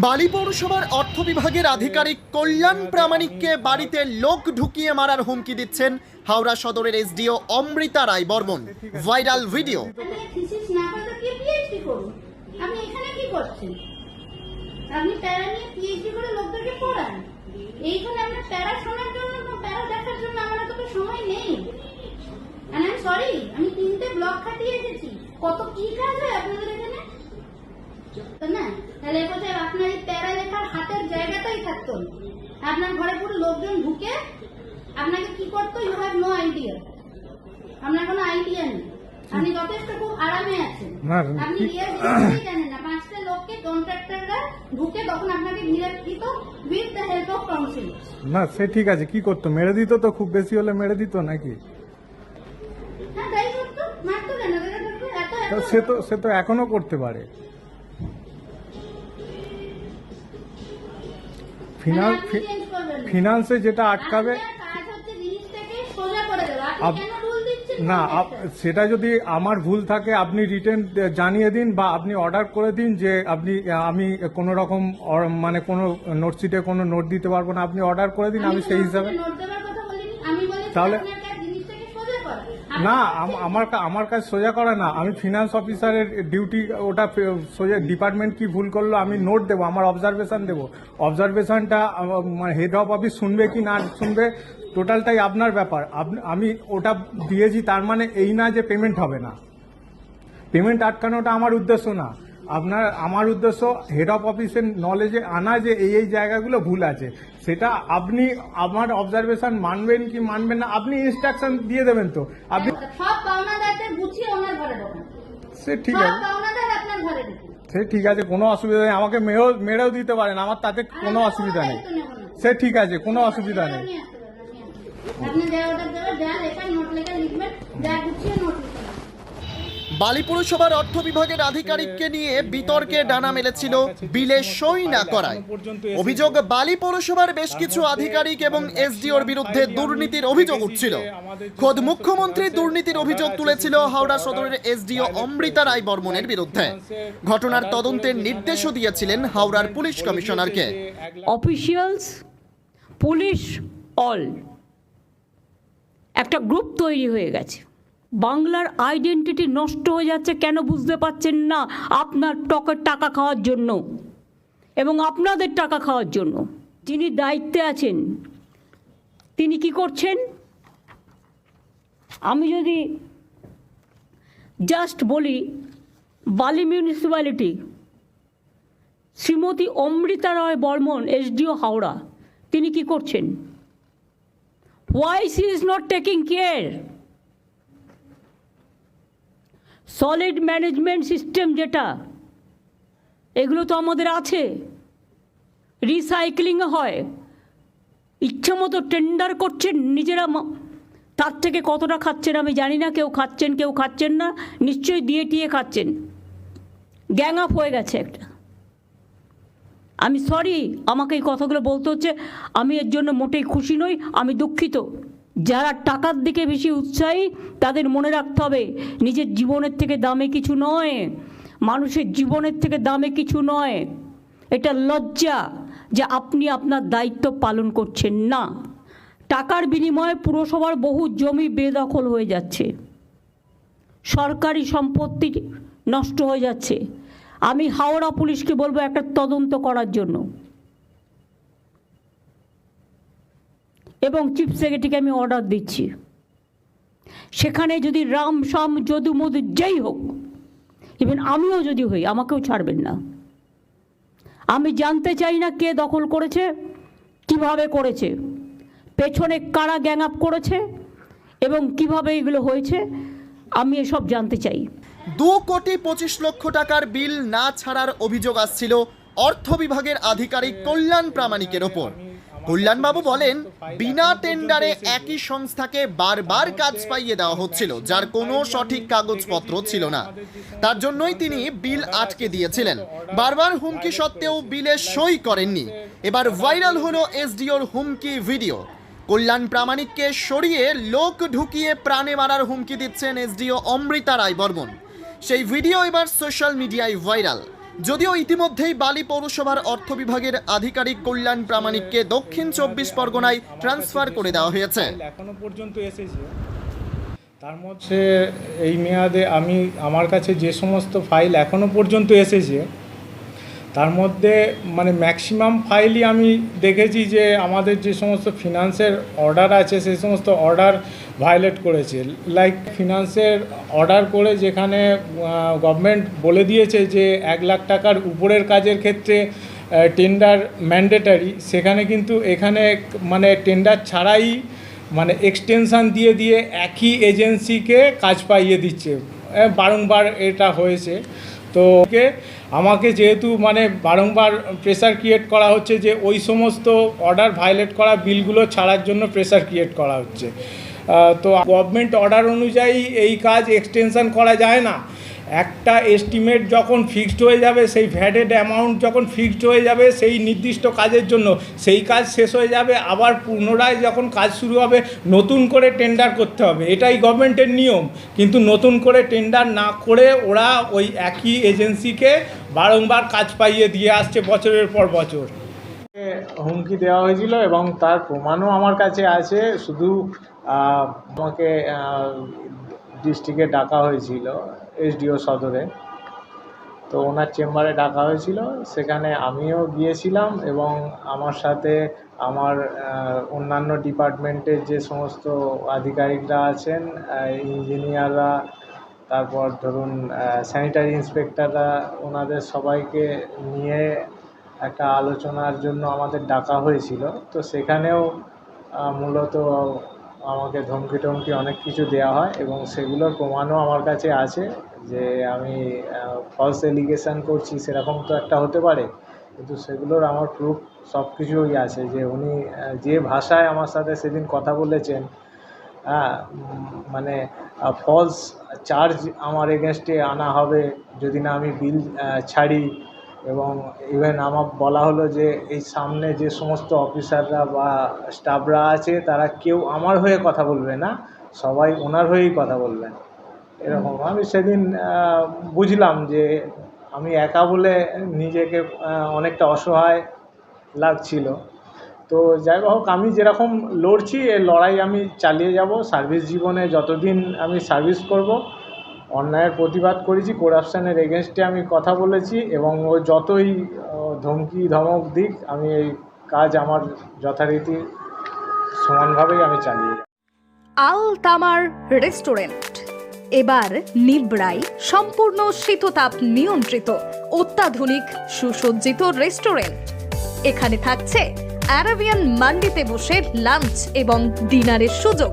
বালি পৌরসভার অর্থ বিভাগের আধিকারিক কল্যাণ প্রামাণিককে বাড়িতে লোক ঢুকিয়ে মারার হুমকি দিচ্ছেন হাওড়া সদরের SDO Amrita Roy Barman. Viral video. কত কি কাজ হয় আপনাদের এখানে? না? তাহলে কোথায় আপনার এই প্যারা লেখার হাতের জায়গাটাই থাকতো না। আপনার ঘরে পুরো লোকজন ঢুকে আপনাকে কি করতো? ইউ হ্যাভ নো আইডিয়া আপনার কোনো আইডিয়া নেই। আপনি যথেষ্ট খুব আরামে আছেন। না, আপনি জানেন না। পাঁচটা লোককে কন্ট্রাক্টররা ঢুকে তখন আপনাকে ঘিরে দিত with the help of council না সে ঠিক আছে। কি করতো? মেরে দিত তো? খুব বেশি হলে মেরে দিত নাকি? হ্যাঁ সে তো সে তো এখনও করতে পারে। আপ- কেন রুল দিচ্ছেন না আপ- সেটা যদি আমার ভুল থাকে আপনি রিটার্ন জানিয়ে দিন বা আপনি অর্ডার করে দিন যে আপনি আমি কোনো রকম মানে কোনো নোটশিটে কোনো নোট দিতে পারব না। আপনি অর্ডার করে দিন আমি সেই হিসাবে তাহলে- না আমার আমার কাজ সোজা করা না। আমি ফিনান্স অফিসারের ডিউটি ওটা সোজা ডিপার্টমেন্ট কি ভুল করল আমি নোট দেবো, আমার অবজারভেশন দেবো। অবজারভেশনটা হেড অফ অফিস শুনবে কি না শুনবে টোটালটাই আপনার ব্যাপার। আমি ওটা দিয়েছি, তার মানে এই না যে পেমেন্ট হবে না। পেমেন্ট আটকানোটা আমার উদ্দেশ্য না। আপনার আমার উদ্দেশ্য হেড অফ অফিসের নলেজে আনা যে এই এই জায়গাগুলো ভুল আছে। সেটা আপনি আমার অবজারভেশন মানবেন কি মানবেন না আপনি ইনস্ট্রাকশন দিয়ে দেবেন তো। আপনি সব পাওনাদারদের গুছিয়ে ওনার ঘরে ঢোকান সে ঠিক আছে। পাওনাদার আপনার ঘরে সে ঠিক আছে কোনো অসুবিধা নেই। আমাকে মেরেও মেরেও দিতে পারেন আমার তাতে কোনো অসুবিধা নেই। সে ঠিক আছে কোনো অসুবিধা নেই। আপনি যা অর্ডার দেবেন যা লেখা নোট লেখা লিখবেন যা গুছিয়ে নোট বালি পৌরসভার অর্থ বিভাগের আধিকারিককে নিয়ে বিতর্কে ডানা মেলেছিল বিলে সই না করায়। অভিযোগ, বালি পৌরসভার বেশ কিছু আধিকারিক এবং এসডিওর বিরুদ্ধে দুর্নীতির অভিযোগ উঠছিল। খোদ মুখ্যমন্ত্রী দুর্নীতির অভিযোগ তুলেছিল হাওড়া সদরের এসডিও অমৃতা রায় বর্মনের বিরুদ্ধে। ঘটনার তদন্তের নির্দেশও দিয়েছিলেন হাওড়ার পুলিশ কমিশনারকে। অফিসিয়ালস, পুলিশ অল, একটা গ্রুপ তৈরি হয়ে গেছে। বাংলার আইডেন্টিটি নষ্ট হয়ে যাচ্ছে কেন বুঝতে পারছেন না আপনার টকের টাকা খাওয়ার জন্য এবং আপনাদের টাকা খাওয়ার জন্য। যিনি দায়িত্বে আছেন, তিনি কি করছেন? আমি যদি জাস্ট বলি, বালি মিউনিসিপ্যালিটি শ্রীমতী অমৃতা রায় বর্মন, এসডিও হাওড়া, তিনি কি করছেন? Why she is not taking care solid management system যেটা, এগুলো তো আমাদের আছে। রিসাইক্লিং হয়। ইচ্ছা মতো টেন্ডার করছেন, নিজেরা তার থেকে কতটা খাচ্ছেন আমি জানি না, কেউ খাচ্ছেন কেউ খাচ্ছেন না, নিশ্চয়ই দিয়ে টিয়ে খাচ্ছেন। গ্যাং আপ হয়ে গেছে একটা। আমি সরি আমাকে এই কথাগুলো বলতে হচ্ছে, আমি এর জন্য মোটেই খুশি নই, আমি দুঃখিত। যারা টাকার দিকে বেশি উৎসাহী, তাদের মনে রাখতে হবে, নিজের জীবনের থেকে দামে কিছু নয়। মানুষের জীবনের থেকে দামে কিছু নয়। এটা লজ্জা যে আপনি আপনার দায়িত্ব পালন করছেন না। টাকার বিনিময়ে পুরসভার বহু জমি বেদখল হয়ে যাচ্ছে। সরকারি সম্পত্তি নষ্ট হয়ে যাচ্ছে। আমি হাওড়া পুলিশকে বলব একটা তদন্ত করার জন্য। এবং চিফ সেক্রেটারিকে আমি অর্ডার দিচ্ছি। সেখানে যদি রাম শাম যদু, মধু যেই হোক ইভেন আমিও যদি হই, আমাকেও ছাড়বেন না। আমি জানতে চাই না কে দখল করেছে, কীভাবে করেছে, পেছনে কারা গ্যাং আপ করেছে, এবং কীভাবে এগুলো হয়েছে, আমি এসব জানতে চাই। দু কোটি পঁচিশ লক্ষ টাকার বিল না ছাড়ার অভিযোগ আসছিল অর্থ বিভাগের আধিকারিক কল্যাণ প্রামাণিকের ওপর। কল্যাণবাবু বলেন, বিনা টেন্ডারে একই সংস্থাকে বারবার কাজ পাইয়ে দেওয়া হচ্ছিল, যার কোনো সঠিক কাগজপত্র ছিল না। তার জন্যই তিনি বিল আটকে দিয়েছিলেন। বারবার হুমকি সত্ত্বেও বিলে সই করেননি। এবার ভাইরাল হলো এসডিওর হুমকি ভিডিও। কল্যাণ প্রামাণিককে সরিয়ে লোক ঢুকিয়ে প্রাণে মারার হুমকি দিচ্ছেন এসডিও অমৃতা রায় বর্মন সেই ভিডিও এবার সোশ্যাল মিডিয়ায় ভাইরাল। যদিও ইতিমধ্যেই বালি পৌরসভার অর্থ বিভাগের আধিকারিক কল্যাণ প্রামাণিককে দক্ষিণ চব্বিশ পরগনায় ট্রান্সফার করে দেওয়া হয়েছে। এখনও পর্যন্ত এসেছে। তার মধ্যে এই মেয়াদে আমি, আমার কাছে যে সমস্ত ফাইল এখনও পর্যন্ত এসেছে তার মধ্যে মানে ম্যাক্সিমাম ফাইলই আমি দেখেছি যে আমাদের যে সমস্ত ফিনান্সের অর্ডার আছে সেই সমস্ত অর্ডার ভায়োলেট করেছে। লাইক ফিনান্সের অর্ডার করে যেখানে গভর্নমেন্ট বলে দিয়েছে যে এক লাখ টাকার উপরের কাজের ক্ষেত্রে টেন্ডার ম্যান্ডেটারি সেখানে কিন্তু এখানে মানে টেন্ডার ছাড়াই মানে এক্সটেনশান দিয়ে দিয়ে একই এজেন্সিকে কাজ পাইয়ে দিচ্ছে। বারংবার এটা হয়েছে। তো ওকে, আমাকে যেহেতু মানে বারংবার প্রেশার ক্রিয়েট করা হচ্ছে যে ওই সমস্ত অর্ডার ভায়োলেট করা বিলগুলো ছাড়ার জন্য প্রেশার ক্রিয়েট করা হচ্ছে। তো গভর্নমেন্ট অর্ডার অনুযায়ী এই কাজ এক্সটেনশন করা যায় না। একটা এস্টিমেট যখন ফিক্সড হয়ে যাবে, সেই ভ্যাডেড অ্যামাউন্ট যখন ফিক্সড হয়ে যাবে, সেই নির্দিষ্ট কাজের জন্য, সেই কাজ শেষ হয়ে যাবে, আবার পুনরায় যখন কাজ শুরু হবে, নতুন করে টেন্ডার করতে হবে। এটাই গভর্নমেন্টের নিয়ম। কিন্তু নতুন করে টেন্ডার না করে ওরা ওই একই এজেন্সিকে বারংবার কাজ পাইয়ে দিয়ে আসছে বছরের পর বছর। হুমকি দেওয়া হয়েছিল এবং তার প্রমাণও আমার কাছে আছে। শুধু আমাকে ডিস্ট্রিক্টে ডাকা হয়েছিল। এসডিও সদরে। তো ওনার চেম্বারে ডাকা হয়েছিল। সেখানে আমিও গিয়েছিলাম এবং আমার সাথে আমার অন্যান্য ডিপার্টমেন্টের যে সমস্ত আধিকারিকরা আছেন ইঞ্জিনিয়াররা, তারপর ধরুন স্যানিটারি ইন্সপেক্টররা, ওনাদের সবাইকে নিয়ে একটা আলোচনার জন্য আমাদের ডাকা হয়েছিল। তো সেখানেও মূলত আমাকে ধমকি টমকি অনেক কিছু দেওয়া হয় এবং সেগুলোর প্রমাণও আমার কাছে আছে যে আমি ফলস এলিগেশন করছি, সেরকম তো একটা হতে পারে। কিন্তু সেগুলোর আমার প্রুফ সব কিছুই আছে যে উনি যে ভাষায় আমার সাথে সেদিন কথা বলেছেন হ্যাঁ মানে ফলস চার্জ আমার এগেনস্টে আনা হবে যদি না আমি বিল ছাড়ি। এবং ইভেন আমার বলা হলো যে এই সামনে যে সমস্ত অফিসাররা বা স্টাফরা আছে, তারা কেউ আমার হয়ে কথা বলবে না, সবাই ওনার হয়েই কথা বলবেন এরকম। আমি সেদিন বুঝলাম যে আমি একা বলে নিজেকে অনেকটা অসহায় লাগছিল। তো যাই হোক, আমি যেরকম লড়ছি, এ লড়াই আমি চালিয়ে যাব, সার্ভিস জীবনে যতদিন আমি সার্ভিস করব অন্যায়ের প্রতিবাদ করেছি করাপশানের এগেনস্টে আমি কথা বলেছি এবং ও যতই ধমকি, ধমক দিক, আমি এই কাজ আমার যথারীতি সমানভাবেই আমি চালিয়ে যাব। আল তামার রেস্টুরেন্ট। এবার নিবড়াই সম্পূর্ণ শীততাপ নিয়ন্ত্রিত, অত্যাধুনিক, সুসজ্জিত রেস্টুরেন্ট। এখানে থাকছে অ্যারাবিয়ান মান্ডিতে বসে লাঞ্চ এবং ডিনারের সুযোগ।